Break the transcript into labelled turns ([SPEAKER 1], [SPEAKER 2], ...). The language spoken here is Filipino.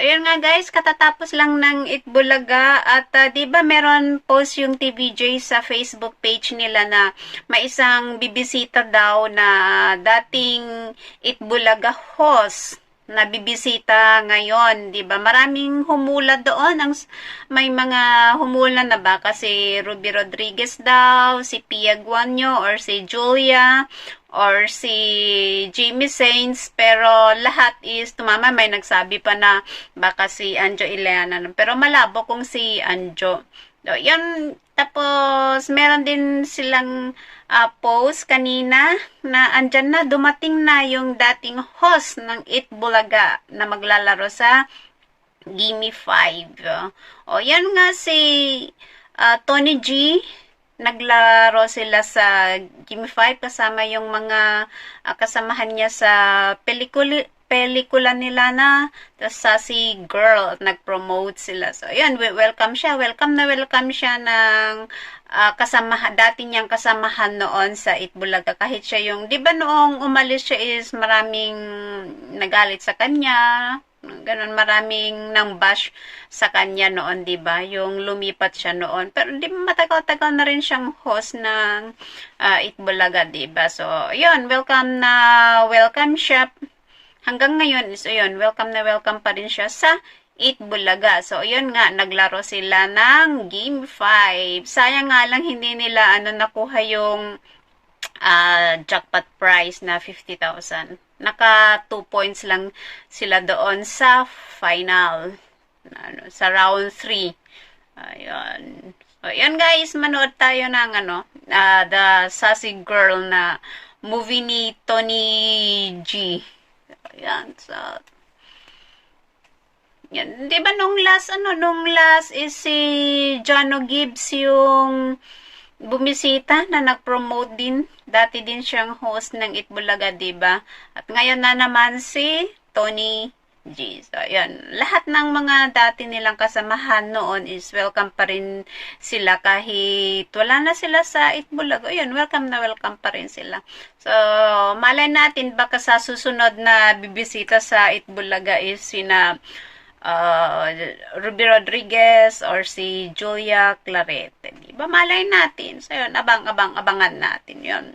[SPEAKER 1] ayun nga guys, katatapos lang ng Itbulaga at ah, 'di ba meron post yung TVJ sa Facebook page nila na may isang bibisita daw na dating Itbulaga host na bibisita ngayon, 'di ba? Maraming humula doon. Ang may mga humula na ba? Kasi Ruby Rodriguez daw, si Pia Guanyo or si Julia or si Jimmy Saints. Pero lahat is tumama may nagsabi pa na baka si Anjo Ileana. Pero malabo kung si Anjo so, yan tapos meron din silang ah, post kanina na andyan na dumating na yung dating host ng It Bulaga na maglalaro sa Gimme 5 o yan nga si ah, Tony G. Naglaro sila sa Gimme 5 kasama yung mga ah, kasamahan niya sa pelikuli pelikula nila na tapos sa girl nag-promote sila so ayan we- welcome siya welcome na welcome siya ng ah, kasamahan dati niyang kasamahan noon sa Itbulaga kahit siya yung di ba noong umalis siya is maraming nagalit sa kanya ganun maraming nang bash sa kanya noon, 'di ba? Yung lumipat siya noon. Pero di matagal-tagal na rin siyang host ng uh, Itbulaga, 'di ba? So, 'yun, welcome na welcome siya. Hanggang ngayon is 'yun, welcome na welcome pa rin siya sa Itbulaga. So, 'yun nga, naglaro sila ng Game 5. Sayang nga lang hindi nila ano nakuha yung ah, jackpot prize na 50,000. Naka 2 points lang sila doon sa final. Ano, sa round 3. Ayun. So, yan guys, manood tayo ng ano, ah, The Sassy Girl na movie ni Tony G. Ayan, so, yan. Di ba nung last, ano, nung last is si Jano Gibbs yung bumisita na nag-promote din. Dati din siyang host ng Itbulaga, di ba? At ngayon na naman si Tony G. So, yan. Lahat ng mga dati nilang kasamahan noon is welcome pa rin sila kahit wala na sila sa Itbulaga. Yun, welcome na welcome pa rin sila. So, malay natin baka sa susunod na bibisita sa Itbulaga is sina uh, Ruby Rodriguez or si Julia Clarete. Di ba? Malay natin. So, yun, abang-abang-abangan natin yun.